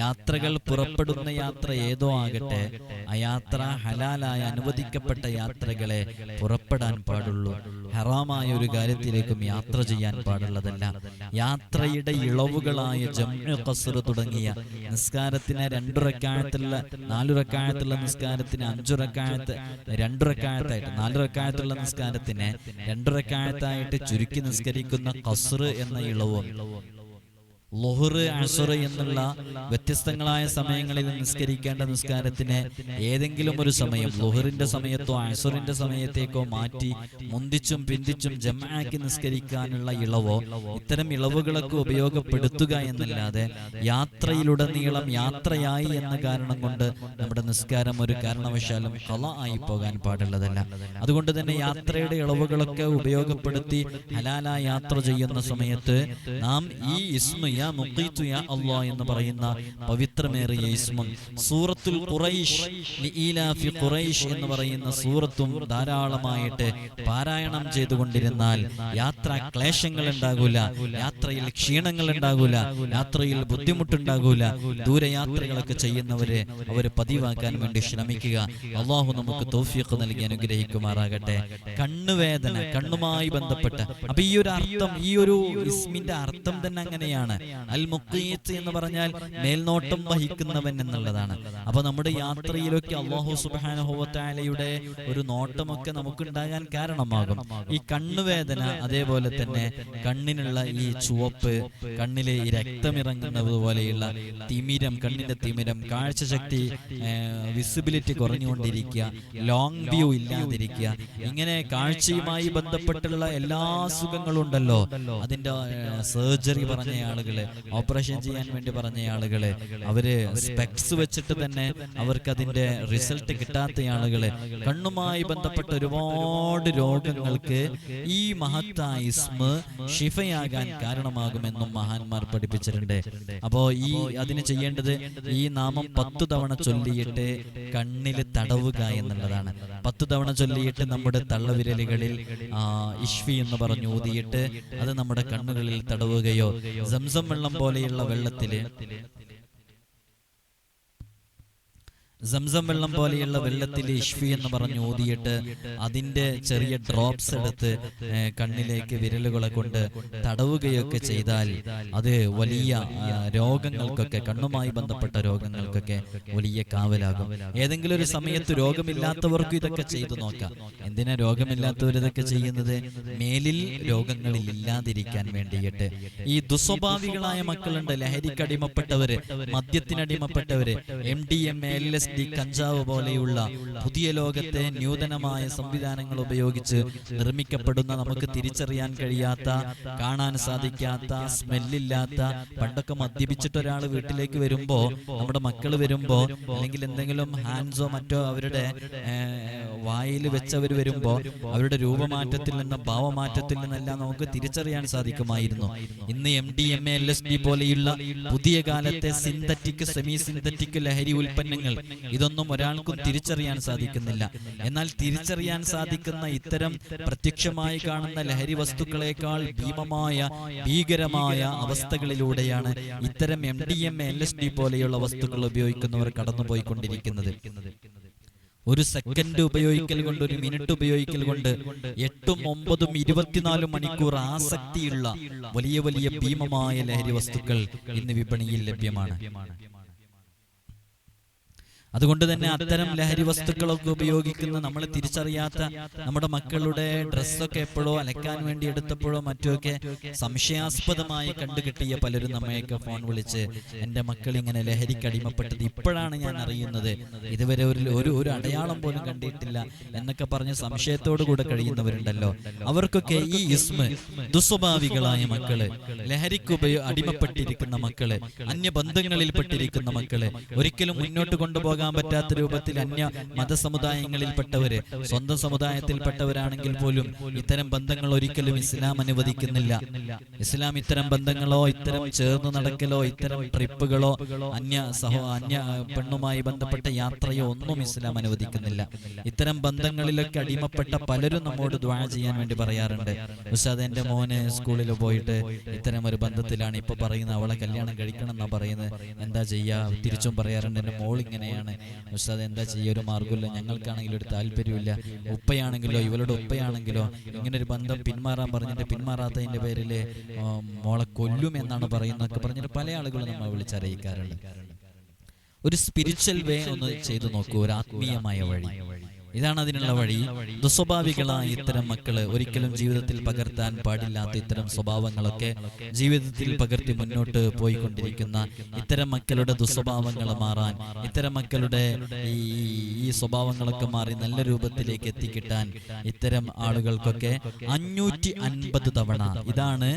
യാത്രകൾ പുറപ്പെടുന്ന യാത്ര ഏതോ ആകട്ടെ. ആ യാത്ര ഹലാലായ അനുവദിക്കപ്പെട്ട യാത്രകളെ പുറപ്പെടാൻ പാടുള്ളൂ. ഹറാമായ ഒരു കാര്യത്തിലേക്കും യാത്ര ചെയ്യാൻ പാടുള്ളതല്ല. യാത്രയുടെ ഇളവുകളായ ജമ്മു കസർ തുടങ്ങിയ നിസ്കാരത്തിന് രണ്ടു നാലുറക്കാഴത്തുള്ള നിസ്കാരത്തിന് അഞ്ചുറക്കാഴത്ത് രണ്ടുറക്കാഴത്തായിട്ട് നാലുറക്കാഴത്തുള്ള നിസ്കാരത്തിന് രണ്ടുറക്കാഴത്തായിട്ട് ചുരുക്കി നിസ്കരിക്കുന്ന കസർ എന്ന ഇളവും ലുഹർ അഷറ് എന്നുള്ള വ്യത്യസ്തങ്ങളായ സമയങ്ങളിൽ നിസ്കരിക്കേണ്ട നിസ്കാരത്തിന് ഏതെങ്കിലും ഒരു സമയം ലൊഹറിന്റെ സമയത്തോ അസുറിന്റെ സമയത്തേക്കോ മാറ്റി മുന്തിച്ചും പിന്തിച്ചും ജമാക്കി നിസ്കരിക്കാനുള്ള ഇളവോ ഇത്തരം ഇളവുകളൊക്കെ ഉപയോഗപ്പെടുത്തുക എന്നല്ലാതെ യാത്രയിലുടനീളം യാത്രയായി എന്ന കാരണം കൊണ്ട് നമ്മുടെ നിസ്കാരം ഒരു കാരണവശാലും കള ആയി പോകാൻ പാടുള്ളതല്ല. അതുകൊണ്ട് തന്നെ യാത്രയുടെ ഇളവുകളൊക്കെ ഉപയോഗപ്പെടുത്തി ഹലാല യാത്ര ചെയ്യുന്ന സമയത്ത് നാം ഈ ഇസ്മ യാ മുഖീത്തു യാ എന്ന് പറയുന്ന പവിത്രമേറിയ ഇസ്മും സൂറത്തുൽ ഖുറൈഷ് ഖുറൈഷ് എന്ന് പറയുന്ന സൂറത്തും ധാരാളമായിട്ട് പാരായണം ചെയ്തുകൊണ്ടിരുന്നാൽ യാത്ര ക്ലേശങ്ങൾ ഉണ്ടാകൂല യാത്രയിൽ ക്ഷീണങ്ങൾ ഉണ്ടാകൂല യാത്രയിൽ ബുദ്ധിമുട്ടുണ്ടാകൂല ദൂരയാത്രകളൊക്കെ ചെയ്യുന്നവരെ അവർ പതിവാക്കാൻ വേണ്ടി ശ്രമിക്കുക. അള്ളാഹു നമുക്ക് തോഫിയൊക്കെ നൽകി അനുഗ്രഹിക്കുമാറാകട്ടെ. കണ്ണുവേദന കണ്ണുമായി ബന്ധപ്പെട്ട. അപ്പൊ ഈ ഒരു അർത്ഥം ഈ ഒരു ഇസ്മിന്റെ അർത്ഥം തന്നെ അങ്ങനെയാണ്. അൽ മുഖീത്ത് എന്ന് പറഞ്ഞാൽ മേൽനോട്ടം വഹിക്കുന്നവൻ എന്നുള്ളതാണ്. അപ്പൊ നമ്മുടെ യാത്രയിലൊക്കെ അള്ളാഹു സുബാനഹുവത്താലയുടെ ഒരു നോട്ടമൊക്കെ നമുക്കുണ്ടാകാൻ കാരണമാകും. ഈ കണ്ണുവേദന അതേപോലെ തന്നെ കണ്ണിനുള്ള ഈ ചുവപ്പ് കണ്ണിലെ ഈ രക്തമിറങ്ങുന്നത് പോലെയുള്ള തിമിരം കണ്ണിന്റെ തിമിരം കാഴ്ചശക്തി വിസിബിലിറ്റി കുറഞ്ഞുകൊണ്ടിരിക്കുക ലോങ് വ്യൂ ഇല്ലാതിരിക്കുക. ഇങ്ങനെ കാഴ്ചയുമായി ബന്ധപ്പെട്ടുള്ള എല്ലാ അസുഖങ്ങളും ഉണ്ടല്ലോ അതിന്റെ സർജറി പറഞ്ഞ ആളുകൾ ആളുകൾ ഓപ്പറേഷൻ ചെയ്യാൻ വേണ്ടി പറഞ്ഞ ആളുകൾ അവർ സ്പെക്സ് വെച്ചിട്ട് തന്നെ അവർക്ക് അതിന്റെ റിസൾട്ട് കിട്ടാത്ത ആളുകൾ കണ്ണുമായി ബന്ധപ്പെട്ട ഒരുപാട് രോഗങ്ങൾക്ക് ഈ മഹത്തായ ഇസ്മ ഷിഫയാകാൻ കാരണമാകുമെന്നും മഹാന്മാർ പഠിപ്പിച്ചിട്ടുണ്ട്. അപ്പോ ഈ അതിന് ചെയ്യേണ്ടത് ഈ നാമം പത്തു തവണ ചൊല്ലിയിട്ട് കണ്ണിൽ തടവുക എന്നുള്ളതാണ്. പത്തു തവണ ചൊല്ലിയിട്ട് നമ്മുടെ തള്ളവിരലുകളിൽ ആ, ഇഷ്ഫി എന്ന് പറഞ്ഞു ഊതിയിട്ട് അത് നമ്മുടെ കണ്ണുകളിൽ തടവുകയോ സംസം വെള്ളം പോലെയുള്ള വെള്ളത്തിൽ സംസം വെള്ളം പോലെയുള്ള വെള്ളത്തിൽ ഇഷ്ഫി എന്ന് പറഞ്ഞ് ഊതിയിട്ട് അതിന്റെ ചെറിയ ഡ്രോപ്സ് എടുത്ത് കണ്ണിലേക്ക് വിരലുകളെ കൊണ്ട് തടവുകയൊക്കെ ചെയ്താൽ അത് വലിയ രോഗങ്ങൾക്കൊക്കെ കണ്ണുമായി ബന്ധപ്പെട്ട രോഗങ്ങൾക്കൊക്കെ വലിയ കാവലാകും. ഏതെങ്കിലും ഒരു സമയത്ത് രോഗമില്ലാത്തവർക്ക് ഇതൊക്കെ ചെയ്തു നോക്കാം. എന്തിനാ രോഗമില്ലാത്തവർ ഇതൊക്കെ ചെയ്യുന്നത്? മേലിൽ രോഗങ്ങളിൽ ഇല്ലാതിരിക്കാൻ വേണ്ടിയിട്ട്. ഈ ദുസ്വഭാവികളായ മക്കളുണ്ട്. ലഹരിക്കടിമപ്പെട്ടവര് മദ്യത്തിനടിമപ്പെട്ടവര് M D M L S D കഞ്ചാവ് പോലെയുള്ള പുതിയ ലോകത്തെ നൂതനമായ സംവിധാനങ്ങൾ ഉപയോഗിച്ച് നിർമ്മിക്കപ്പെടുന്ന നമുക്ക് തിരിച്ചറിയാൻ കഴിയാത്ത കാണാൻ സാധിക്കാത്ത സ്മെല്ലില്ലാത്ത പണ്ടൊക്കെ മദ്യപിച്ചിട്ട് ഒരാൾ വീട്ടിലേക്ക് വരുമ്പോ നമ്മുടെ മക്കൾ വരുമ്പോ അല്ലെങ്കിൽ എന്തെങ്കിലും ഹാൻഡ്സോ മറ്റോ അവരുടെ വായിൽ വെച്ചവർ വരുമ്പോൾ അവരുടെ രൂപമാറ്റത്തിൽ നിന്ന് ഭാവമാറ്റത്തിൽ നിന്നെല്ലാം നമുക്ക് തിരിച്ചറിയാൻ സാധിക്കുമായിരുന്നു. ഇന്ന് M D M L S D പോലെയുള്ള പുതിയ കാലത്തെ സിന്തറ്റിക് സെമി സിന്തറ്റിക് ലഹരി ഉൽപ്പന്നങ്ങൾ ഇതൊന്നും ഒരാൾക്കും തിരിച്ചറിയാൻ സാധിക്കുന്നില്ല. എന്നാൽ തിരിച്ചറിയാൻ സാധിക്കുന്ന ഇത്തരം പ്രത്യക്ഷമായി കാണുന്ന ലഹരി വസ്തുക്കളെക്കാൾ ഭീമമായ ഭീകരമായ അവസ്ഥകളിലൂടെയാണ് ഇത്തരം M D M L S D പോലെയുള്ള വസ്തുക്കൾ ഉപയോഗിക്കുന്നവർ കടന്നുപോയിക്കൊണ്ടിരിക്കുന്നത്. ഒരു സെക്കൻഡ് ഉപയോഗിക്കൽ കൊണ്ട് ഒരു മിനിറ്റ് ഉപയോഗിക്കൽ കൊണ്ട് എട്ടും ഒമ്പതും ഇരുപത്തിനാലും മണിക്കൂർ ആസക്തിയുള്ള വലിയ വലിയ ഭീമമായ ലഹരി വസ്തുക്കൾ ഇന്ന് വിപണിയിൽ ലഭ്യമാണ്. അതുകൊണ്ട് തന്നെ അത്തരം ലഹരി വസ്തുക്കളൊക്കെ ഉപയോഗിക്കുന്ന നമ്മൾ തിരിച്ചറിയാത്ത നമ്മുടെ മക്കളുടെ ഡ്രസ്സൊക്കെ എപ്പോഴോ അലക്കാൻ വേണ്ടി എടുത്തപ്പോഴോ മറ്റുമൊക്കെ സംശയാസ്പദമായി കണ്ടുകിട്ടിയ പലരും നമ്മയൊക്കെ ഫോൺ വിളിച്ച് എന്റെ മക്കൾ ഇങ്ങനെ ലഹരിക്ക് അടിമപ്പെട്ടത് ഇപ്പോഴാണ് ഞാൻ അറിയുന്നത്. ഇതുവരെ ഒരു ഒരു ഒരു അടയാളം പോലും കണ്ടിട്ടില്ല എന്നൊക്കെ പറഞ്ഞ് സംശയത്തോടു കൂടെ കഴിയുന്നവരുണ്ടല്ലോ. അവർക്കൊക്കെ ഈ ഇസ്മ ദുസ്വഭാവികളായ മക്കൾ. ലഹരിക്ക് ഉപയോ അടിമപ്പെട്ടിരിക്കുന്ന മക്കൾ. അന്യബന്ധങ്ങളിൽ പെട്ടിരിക്കുന്ന മക്കൾ. ഒരിക്കലും മുന്നോട്ട് കൊണ്ടുപോകാൻ പറ്റാത്ത രൂപത്തിൽ അന്യ മതസമുദായങ്ങളിൽപ്പെട്ടവര് സ്വന്തം സമുദായത്തിൽപ്പെട്ടവരാണെങ്കിൽ പോലും ഇത്തരം ബന്ധങ്ങൾ ഒരിക്കലും ഇസ്ലാം അനുവദിക്കുന്നില്ല. ഇസ്ലാം ഇത്തരം ബന്ധങ്ങളോ ഇത്തരം ചേർന്ന് നടക്കലോ ഇത്തരം ട്രിപ്പുകളോ അന്യ സഹോ അന്യ പെണ്ണുമായി ബന്ധപ്പെട്ട യാത്രയോ ഒന്നും ഇസ്ലാം അനുവദിക്കുന്നില്ല. ഇത്തരം ബന്ധങ്ങളിലൊക്കെ അടിമപ്പെട്ട പലരും നമ്മോട് ദ്വാ ചെയ്യാൻ വേണ്ടി പറയാറുണ്ട്. ഉസ്താദ് എന്റെ മോന് സ്കൂളിൽ പോയിട്ട് ഇത്തരം ഒരു ബന്ധത്തിലാണ്. ഇപ്പൊ പറയുന്നത് അവളെ കല്യാണം കഴിക്കണം എന്നാ പറയുന്നത്. എന്താ ചെയ്യാ? തിരിച്ചും പറയാറുണ്ട്. എന്റെ മോൾ ഇങ്ങനെയാണ് ഉസ്താദ് എന്താ ചെയ്യുക? ഒരു മാർഗമില്ല. ഞങ്ങൾക്കാണെങ്കിൽ ഒരു താല്പര്യമില്ല. ഉപ്പയാണെങ്കിലോ ഇവളുടെ ഉപ്പയാണെങ്കിലോ ഇങ്ങനെ ഒരു ബന്ധം പിന്മാറാൻ പറഞ്ഞിട്ട് പിന്മാറാത്തതിന്റെ പേരിൽ മോളെ കൊല്ലും എന്നാണ് പറയുന്നതൊക്കെ പറഞ്ഞിട്ട് പല ആളുകളും നമ്മൾ വിളിച്ചറിയിക്കാറുണ്ട്. ഒരു സ്പിരിച്വൽ വേ ഒന്ന് ചെയ്തു നോക്കൂ. ഒരു ആത്മീയമായ വഴി. ഇതാണ് അതിനുള്ള വഴി. ദുസ്വഭാവികളായ ഇത്തരം മക്കൾ ഒരിക്കലും ജീവിതത്തിൽ പകർത്താൻ പാടില്ലാത്ത ഇത്തരം സ്വഭാവങ്ങളൊക്കെ ജീവിതത്തിൽ പകർത്തി മുന്നോട്ട് പോയിക്കൊണ്ടിരിക്കുന്ന ഇത്തരം മക്കളുടെ ദുസ്വഭാവങ്ങൾ മാറാൻ ഇത്തരം മക്കളുടെ ഈ ഈ സ്വഭാവങ്ങളൊക്കെ മാറി നല്ല രൂപത്തിലേക്ക് എത്തിക്കിട്ടാൻ ഇത്തരം ആളുകൾക്കൊക്കെ അഞ്ഞൂറ്റി അൻപത് തവണ ഇതാണ്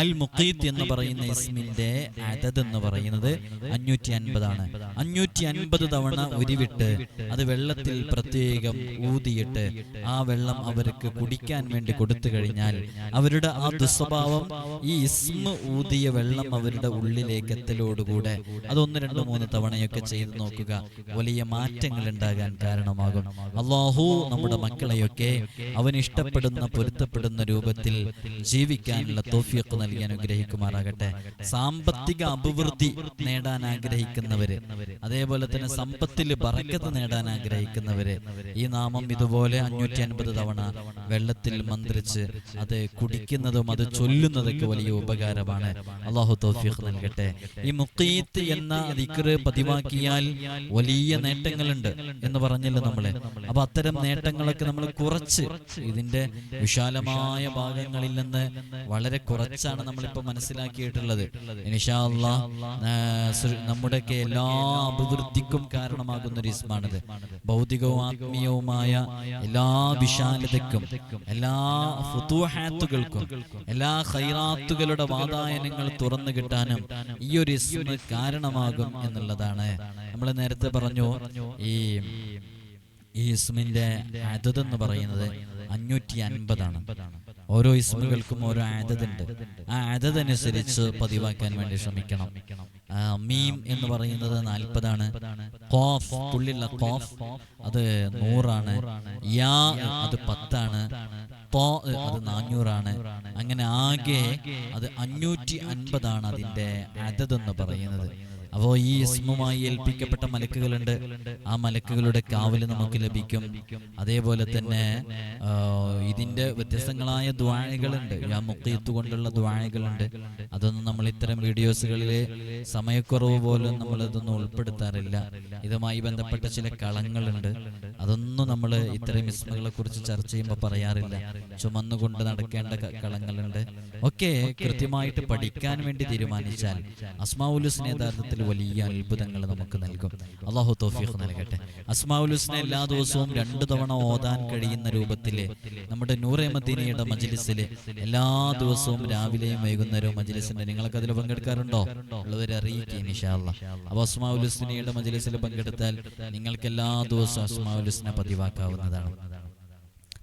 അൽ മുഖീത്ത് എന്ന് പറയുന്ന ഇസ്മിന്റെ അതത് എന്ന് പറയുന്നത് അഞ്ഞൂറ്റി അൻപതാണ് അഞ്ഞൂറ്റി അൻപത് തവണ ഉരുവിട്ട് അത് വെള്ളത്തിൽ പ്രത്യേകം ഊതിയിട്ട് ആ വെള്ളം അവർക്ക് കുടിക്കാൻ വേണ്ടി കൊടുത്തു കഴിഞ്ഞാൽ അവരുടെ ആ ദുസ്വഭാവം ഈ ഇസ്മ ഊതിയ വെള്ളം അവരുടെ ഉള്ളിലേക്ക് എത്തലോടുകൂടെ അതൊന്ന് രണ്ട് മൂന്ന് തവണയൊക്കെ ചെയ്തു നോക്കുക. വലിയ മാറ്റങ്ങൾ ഉണ്ടാകാൻ കാരണമാകും. അള്ളാഹു നമ്മുടെ മക്കളെയൊക്കെ അവൻ ഇഷ്ടപ്പെടുന്ന പൊരുത്തപ്പെടുന്ന രൂപത്തിൽ ജീവിക്കാനുള്ള തോഫിയൊക്കെ നൽകി അനുഗ്രഹിക്കുമാറാകട്ടെ. സാമ്പത്തിക അഭിവൃദ്ധി നേടാൻ ആഗ്രഹിക്കുന്നവര് അതേപോലെ തന്നെ സമ്പത്തിൽ ബറക്കത്ത് നേടാൻ ആഗ്രഹിക്കുന്നവര് ഈ നാമം ഇതുപോലെ അഞ്ഞൂറ്റി അൻപത് തവണ വെള്ളത്തിൽ മന്ത്രിച്ച് അത് കുടിക്കുന്നതും അത് ചൊല്ലുന്നതൊക്കെ വലിയ ഉപകാരമാണ്. അള്ളാഹു തൗഫീഖ് നൽകട്ടെ. ഈ മുക്കീത്ത് എന്ന ദിക്റ് പതിവാക്കിയാൽ വലിയ നേട്ടങ്ങളുണ്ട്. എന്ന് പറഞ്ഞല്ലോ നമ്മളെ? അപ്പൊ അത്തരം നേട്ടങ്ങളൊക്കെ നമ്മൾ കുറച്ച് ഇതിന്റെ വിശാലമായ ഭാഗങ്ങളിൽ നിന്ന് വളരെ കുറച്ചാണ് നമ്മളിപ്പോ മനസ്സിലാക്കിയിട്ടുള്ളത്. ആ, നമ്മുടെയൊക്കെ എല്ലാ അഭിവൃദ്ധിക്കും കാരണമാകുന്ന ഒരു ഇസ്മാണിത്. ഭൗതികവും ആത്മീയവുമായ എല്ലാ വിശാലതക്കും എല്ലാ ഫുതൂഹാത്തുകൾക്കും എല്ലാ ഹൈറാത്തുകളുടെ വാതായനങ്ങൾ തുറന്നു കിട്ടാനും ഈ ഒരു ഇസ്മ കാരണമാകും എന്നുള്ളതാണ്. നമ്മൾ നേരത്തെ പറഞ്ഞു ഈ ഈ ഇസ്മിന്റെ അതത് എന്ന് പറയുന്നത് അഞ്ഞൂറ്റി അൻപതാണ് ഓരോ ഇസ്മുകൾക്കും ഓരോ ആദതുണ്ട്. ആ ആദത് അനുസരിച്ച് പതിവാക്കാൻ വേണ്ടി ശ്രമിക്കണം. മീം എന്ന് പറയുന്നത് നാൽപ്പതാണ്. കോഫ് പുള്ളിയുള്ള കോഫ് അത് നൂറാണ്. യാ അത് പത്താണ്. അത് നാനൂറാണ്. അങ്ങനെ ആകെ അത് അഞ്ഞൂറ്റി അൻപതാണ് അതിന്റെ അതത് എന്ന് പറയുന്നത്. അപ്പോൾ ഈ ഇസ്മുമായി ഏൽപ്പിക്കപ്പെട്ട മലക്കുകളുണ്ട്. ആ മലക്കുകളുടെ കാവൽ നമുക്ക് ലഭിക്കും. അതേപോലെ തന്നെ ഇതിന്റെ വ്യത്യസ്തങ്ങളായ ദ്വാഴകളുണ്ട് യാ മുക്കീത്ത് കൊണ്ടുള്ള ദ്വാഴകളുണ്ട് അതൊന്നും നമ്മൾ ഇത്തരം വീഡിയോസുകളിൽ സമയക്കുറവ് പോലും നമ്മൾ ഇതൊന്നും ഉൾപ്പെടുത്താറില്ല. ഇതുമായി ബന്ധപ്പെട്ട ചില കളങ്ങളുണ്ട്. അതൊന്നും നമ്മൾ ഇത്തരം ഇസ്മുകളെ കുറിച്ച് ചർച്ച ചെയ്യുമ്പോൾ പറയാറില്ല. ചുമന്നുകൊണ്ട് നടക്കേണ്ട കളങ്ങളുണ്ട്. ഒക്കെ കൃത്യമായിട്ട് പഠിക്കാൻ വേണ്ടി തീരുമാനിച്ചാൽ അസ്മാഉലുസിന് യഥാർത്ഥത്തിൽ വലിയ അത്ഭുതങ്ങൾ നമുക്ക് നൽകും. അള്ളാഹു തോഫീഖ് നൽകട്ടെ. അസ്മാഉലുസിനെ എല്ലാ ദിവസവും രണ്ട് തവണ ഓതാൻ കഴിയുന്ന രൂപത്തിൽ നമ്മുടെ നൂറെ മദീനയുടെ മജ്ലിസിൽ എല്ലാ ദിവസവും രാവിലെയും വൈകുന്നേരവും മജ്ലിസിന്റെ നിങ്ങൾക്ക് അതിൽ പങ്കെടുക്കാറുണ്ടോ? ഉള്ളവരെ അറിയിക്കും ഇൻഷാല്ല അപ്പൊ അസ്മാഉലുസ്നയുടെ മജ്ലിസിൽ പങ്കെടുത്താൽ നിങ്ങൾക്ക് എല്ലാ ദിവസവും അസ്മാഉലുസ്ന പതിവാക്കാവുന്നതാണ്.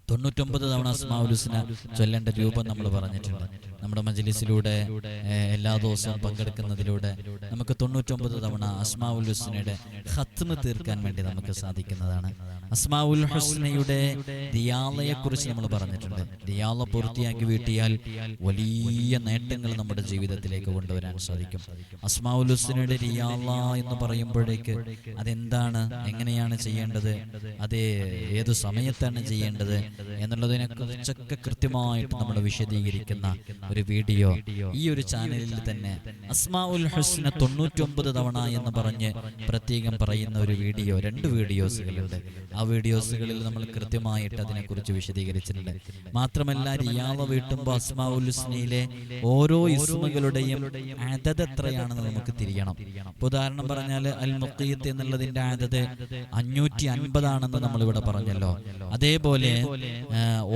തൊണ്ണൂറ്റൊമ്പത് തവണ അസ്മാഉലുസ്ന ചൊല്ലേണ്ട രൂപം നമ്മൾ പറഞ്ഞിട്ടുണ്ട്. നമ്മുടെ മജലിസിലൂടെ എല്ലാ ദിവസവും പങ്കെടുക്കുന്നതിലൂടെ നമുക്ക് തൊണ്ണൂറ്റൊമ്പത് തവണ അസ്മാവുലുസിനയുടെ ഖത്മ് തീർക്കാൻ വേണ്ടി നമുക്ക് സാധിക്കുന്നതാണ്. അസ്മാവുൽ ഹുസ്നയുടെ ദിയാലയെ കുറിച്ച് നമ്മൾ പറഞ്ഞിട്ടുണ്ട്. ദിയാല പൂർത്തിയാക്കി വീട്ടിയാൽ വലിയ നേട്ടങ്ങൾ നമ്മുടെ ജീവിതത്തിലേക്ക് കൊണ്ടുവരാൻ സാധിക്കും. അസ്മാഉൽ ഹുസ്നയുടെ റിയാല എന്ന് പറയുമ്പോഴേക്ക് അതെന്താണ്? എങ്ങനെയാണ് ചെയ്യേണ്ടത്? അത് ഏത് സമയത്താണ് ചെയ്യേണ്ടത്? എന്നുള്ളതിനെ കുറിച്ചൊക്കെ കൃത്യമായിട്ട് നമ്മൾ വിശദീകരിക്കുന്ന ഒരു വീഡിയോ ഈ ഒരു ചാനലിൽ തന്നെ. അസ്മാ ഉൽ ഹുസ്ന തൊണ്ണൂറ്റൊമ്പത് തവണ എന്ന് പറഞ്ഞ് പ്രത്യേകം പറയുന്ന ഒരു വീഡിയോ രണ്ട് വീഡിയോസുകളുണ്ട്. ആ വീഡിയോസുകളിൽ നമ്മൾ കൃത്യമായിട്ട് അതിനെക്കുറിച്ച് വിശദീകരിച്ചിട്ടുണ്ട്. മാത്രമല്ല റിയാള വീട്ടുമ്പോൾ അസ്മാ ഉൽ ഹുസ്നയിലെ ഓരോ ഇസ്മുകളുടെയും അതത് എത്രയാണെന്ന് നമുക്ക് തിരിയണം. ഉദാഹരണം പറഞ്ഞാൽ അൽ മുഖീത്ത് എന്നുള്ളതിന്റെ അതത് അഞ്ഞൂറ്റി അൻപതാണെന്ന് നമ്മൾ ഇവിടെ പറഞ്ഞല്ലോ. അതേപോലെ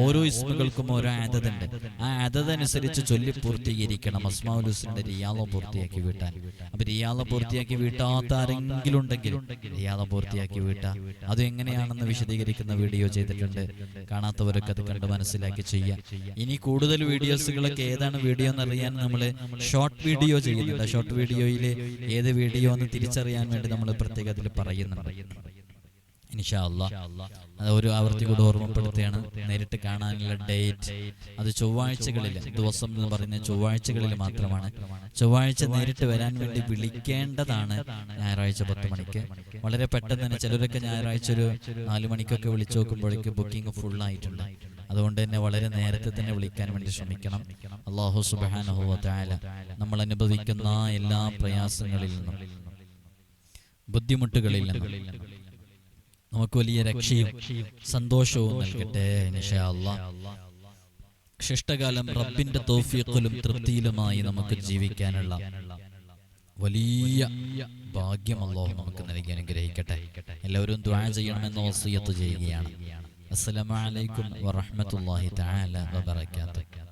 ഓരോ ഇസ്മുകൾക്കും ഓരോ അതതുണ്ട് ആ അതത് അനുസരിച്ച് ചൊല്ലി പൂർത്തീകരിക്കണം. ഹുസ്നയുടെ റിയാള പൂർത്തിയാക്കി വീട്ടാൻ അപ്പൊ റിയാള പൂർത്തിയാക്കി വീട്ടാത്ത ആരെങ്കിലും ഉണ്ടെങ്കിൽ റിയാള പൂർത്തിയാക്കി വീട്ടാ. അത് എങ്ങനെയാണെന്ന് വിശദീകരിക്കുന്ന വീഡിയോ ചെയ്തിട്ടുണ്ട്. കാണാത്തവരൊക്കെ അത് കണ്ട് മനസ്സിലാക്കി ചെയ്യാം ഇനി കൂടുതൽ വീഡിയോസുകളൊക്കെ ഏതാണ് വീഡിയോ എന്ന് അറിയാൻ നമ്മൾ ഷോർട്ട് വീഡിയോ ചെയ്യുന്നുണ്ട്. ഷോർട്ട് വീഡിയോയിൽ ഏത് വീഡിയോ എന്ന് തിരിച്ചറിയാൻ വേണ്ടി നമ്മൾ പ്രത്യേകത്തിൽ പറയുന്നുണ്ട്. അത് ഒരു ആവർത്തി കൂടെ ഓർമ്മപ്പെടുത്തുകയാണ് നേരിട്ട് കാണാനുള്ള ഡേറ്റ്. അത് ചൊവ്വാഴ്ചകളിൽ ദിവസം എന്ന് പറയുന്നത് ചൊവ്വാഴ്ചകളിൽ മാത്രമാണ്. ചൊവ്വാഴ്ച നേരിട്ട് വരാൻ വേണ്ടി വിളിക്കേണ്ടതാണ് ഞായറാഴ്ച പത്ത് മണിക്ക്. വളരെ പെട്ടെന്ന് തന്നെ ചിലരൊക്കെ ഞായറാഴ്ച ഒരു നാല് മണിക്കൊക്കെ വിളിച്ചു നോക്കുമ്പോഴേക്ക് ബുക്കിംഗ് ഫുൾ ആയിട്ടുണ്ട്. അതുകൊണ്ട് തന്നെ വളരെ നേരത്തെ തന്നെ വിളിക്കാൻ വേണ്ടി ശ്രമിക്കണം. അള്ളാഹു സുബാനുഭവത്തായ നമ്മൾ അനുഭവിക്കുന്ന എല്ലാ പ്രയാസങ്ങളിൽ നിന്നും. ബുദ്ധിമുട്ടുകളിൽ നിന്നും. നമുക്ക് വലിയ രക്ഷയും സന്തോഷവും നൽകട്ടെ ശിഷ്ടകാലം റബ്ബിന്റെ തോഫിയത്തിലും തൃപ്തിയിലുമായി നമുക്ക് ജീവിക്കാനുള്ള വലിയ ഭാഗ്യം അള്ളാഹു നമുക്ക് നൽകി അനുഗ്രഹിക്കട്ടെ. എല്ലാവരും ദ്വാ ചെയ്യണമെന്ന് വസിയത്ത് ചെയ്യുകയാണ്. അസ്സലാമു അലൈക്കും വറഹ്മത്തുള്ളാഹി തആല വബറകാതുഹു.